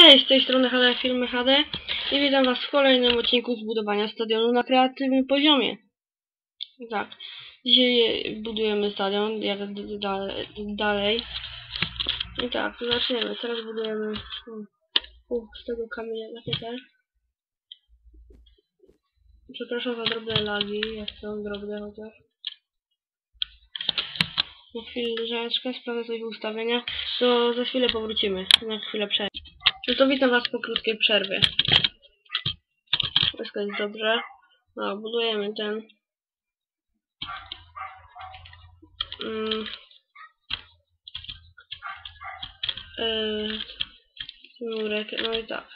Cześć, z tej strony HD Filmy HD i witam was w kolejnym odcinku zbudowania stadionu na kreatywnym poziomie. Tak, dzisiaj budujemy stadion, jak d- dalej, dalej. I tak, zaczniemy. Teraz budujemy um, u, z tego kamienia rakietę. Przepraszam za drobne lagi, jak są drobne chociaż. Na chwileczkę, sprawdzę coś w ustawieniach, to za chwilę powrócimy. Na chwilę przerwy. No to witam was po krótkiej przerwie. Wszystko jest dobrze. No, budujemy ten. Mm. Yy, murek, no i tak.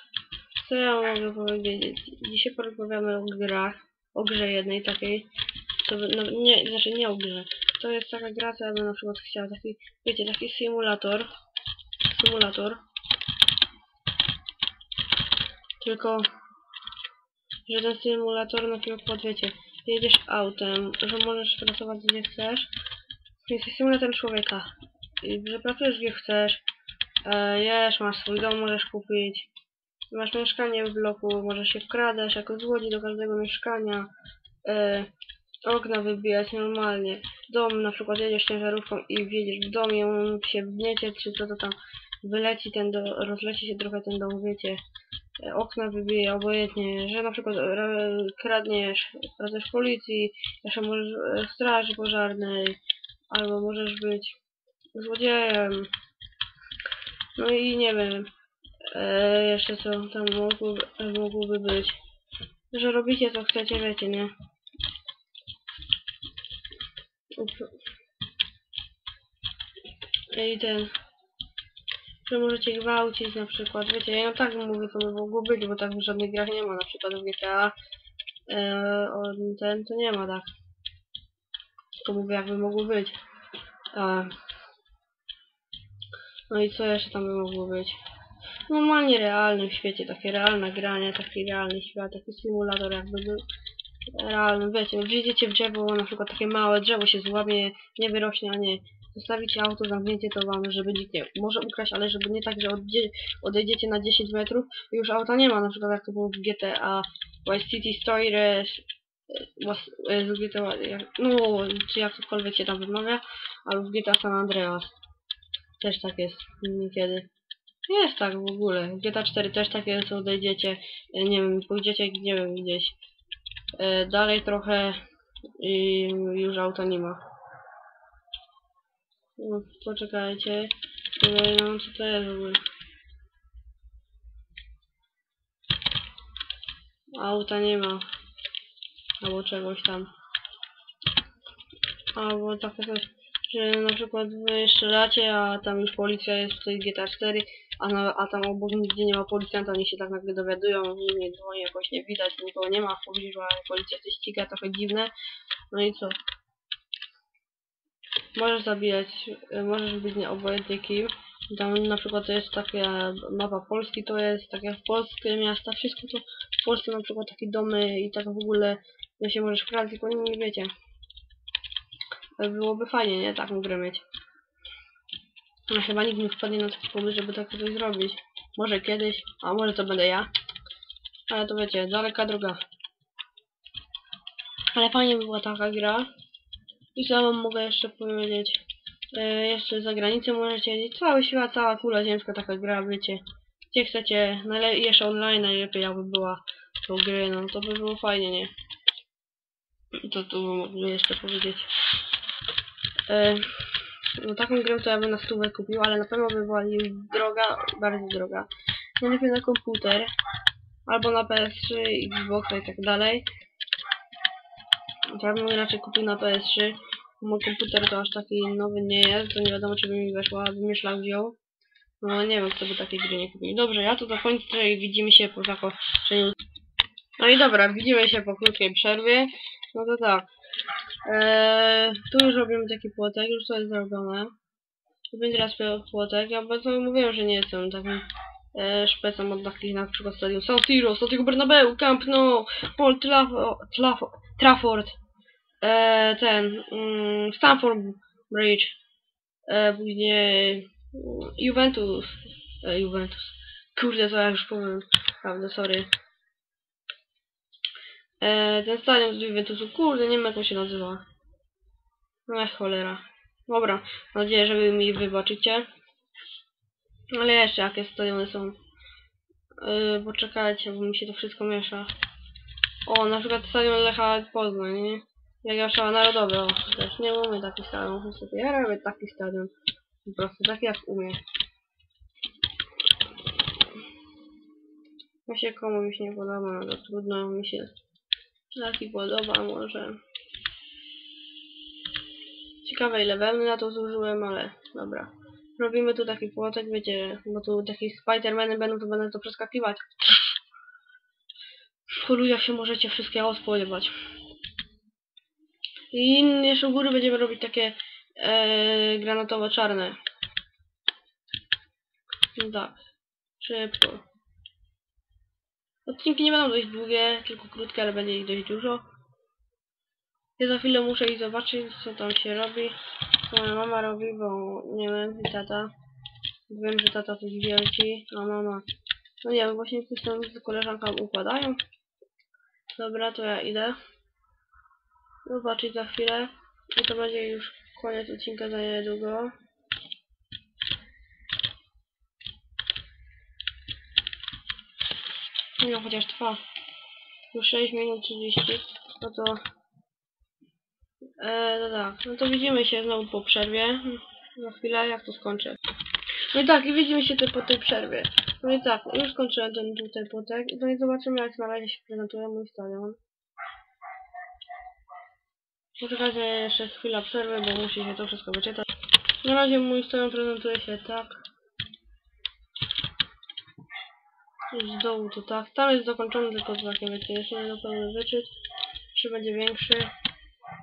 Co ja mogę powiedzieć? Dzisiaj porozmawiamy o grach. O grze jednej takiej. To, no, nie, znaczy nie o grze. To jest taka gra, co ja bym na przykład chciał. Taki, wiecie, taki symulator. Symulator. Tylko, że ten symulator na przykład, wiecie, jedziesz autem, że możesz pracować gdzie chcesz. Jest symulator człowieka. I że pracujesz gdzie chcesz. E, jesz, masz swój dom, możesz kupić. Masz mieszkanie w bloku, możesz się wkradać jako złodziej do każdego mieszkania. E, okna wybijać normalnie. Dom, na przykład jedziesz ciężarówką i wjedziesz w dom i on się wgniecie, czy co to tam wyleci ten do, rozleci się trochę ten dom, wiecie okna wybije obojętnie, że na przykład kradniesz, pracujesz policji, jeszcze możesz e, straży pożarnej, albo możesz być złodziejem. No i nie wiem, e, jeszcze co tam mogłoby, mogłoby być. Że robicie co chcecie, wiecie, nie? I ten że możecie gwałcić na przykład, wiecie, ja tak mówię, co by mogło być, bo tak w żadnych grach nie ma, na przykład w GTA e, on ten, to nie ma tak. Tylko mówię, jakby mogło być. E, no i co jeszcze tam by mogło być? Normalnie realny w świecie, takie realne granie, taki realny świat, taki symulator jakby był. Realny, wiecie, wjedziecie w drzewo, na przykład takie małe drzewo się złamie, nie wyrośnie, a nie Zostawicie auto zamknięcie to wam, nikt nie może ukraść, ale żeby nie tak, że odejdziecie na 10 metrów i już auta nie ma, na przykład jak to było w GTA Vice City Stories was- e, z GTA, no czy jakkolwiek się tam wymawia, albo w GTA San Andreas. Też tak jest niekiedy. Jest tak w ogóle. W GTA 4 też tak jest, odejdziecie, e, nie wiem, pójdziecie, nie wiem, gdzieś e, dalej trochę i już auta nie ma. No, poczekajcie. No, co to jest w ogóle? Auta nie ma. Albo czegoś tam. Albo coś, że na przykład wy strzelacie, a tam już policja jest w tej GTA 4, a, na, a tam obok nigdzie nie ma policjanta, oni się tak nagle dowiadują, nikt nie dzwoni, jakoś nie widać, nikogo nie ma w pobliżu, ale policja się ściga, trochę dziwne. No i co? Możesz zabijać, y, możesz być nieobojętnie kim. Tam na przykład to jest taka mapa Polski, to jest takie polskie miasta, wszystko to w Polsce na przykład takie domy i tak w ogóle, że się możesz wkraść, tylko nie, nie wiecie. Byłoby fajnie, nie? Taką grę mieć. Ale chyba nikt nie wpadnie na taki pomysł, żeby takie coś zrobić. Może kiedyś, a może to będę ja. Ale to wiecie, daleka droga. Ale fajnie by była taka gra. I co wam mogę jeszcze powiedzieć? E, jeszcze za granicę możecie jeździć. Cały świat, cała kula ziemska taka gra, wiecie. Gdzie chcecie, najle- jeszcze online najlepiej jakby była tą gry, no to by było fajnie, nie? To tu mogę jeszcze powiedzieć. E, no taką grę to ja bym na stówę kupił, ale na pewno by była droga, bardzo droga. Najlepiej na komputer, albo na PS3, Xboxa i tak dalej. Ja bym raczej kupił na PS3. Mój komputer to aż taki nowy nie jest, to nie wiadomo czy by mi weszła, bym mnie szlak wziął. No nie wiem, kto by takiej gry nie kupił. Dobrze, ja to zakończę i widzimy się po zakończeniu. No i dobra, widzimy się po krótkiej przerwie. No to tak. Eee, tu już robimy taki płotek, już to jest zrobione. Tu będzie raz płotek. Ja bardzo mówiłem, że nie jestem takim e, od takich na przykład stadion San Siro, Santiago Bernabeu, Camp Nou, Paul Trafo, Trafo, Trafford, e, ten, mm, Stamford Bridge, e, później mm, Juventus, e, Juventus, Kurde, to ja już powiem. Prawda, sorry. E, ten stadion z Juventusu, kurde, nie wiem jak on się nazywa. Ech, cholera. Dobra, mam nadzieję, że wy mi wybaczycie. Ale jeszcze jakie stadiony są. Yy, poczekajcie, bo mi się to wszystko miesza. O, na przykład stadion Lecha Poznań, nie? Legia Szała Narodowa, o, też nie umiem taki stadion. Niestety ja robię taki stadion. Po prostu, tak jak umiem. Mi się komuś nie podoba, no to trudno, mi się taki podoba może. Ciekawe ile wełny na to zużyłem, ale dobra. Robimy tu taki płotek, wiecie, bo tu takie Spidermany będą, to będę to przeskakiwać. Ludziach się możecie wszystkiego spodziewać. I jeszcze u góry będziemy robić takie e, granatowo-czarne. No tak. Szybko. Odcinki nie będą dość długie, tylko krótkie, ale będzie ich dość dużo. Ja za chwilę muszę iść zobaczyć, co tam się robi. Co moja mama robi, bo nie wiem, i tata. Wiem, że tata coś wielki, a mama... No nie właśnie coś tam z koleżanką układają. Dobra, to ja idę. Zobaczyć za chwilę. I to będzie już koniec odcinka za niedługo. No chociaż trwa. Już 6 minut 30. No to... E, no tak, no to widzimy się znowu po przerwie. Za chwilę, jak to skończę. No i tak, i widzimy się te, po tej przerwie. No i tak, już skończyłem ten tutaj płotek. No i zobaczymy jak na razie się prezentuje mój stadion. Poczekajcie jeszcze chwila przerwy, bo musi się to wszystko wyczytać. Na razie mój stadion prezentuje się tak. Z dołu to tak. Tam jest dokończony tylko znakiem, jeszcze nie zupełnie wyczyt. Czy będzie większy?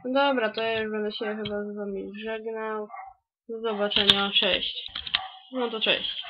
No dobra, to ja już będę się chyba z wami żegnał. Do zobaczenia, cześć. No to cześć.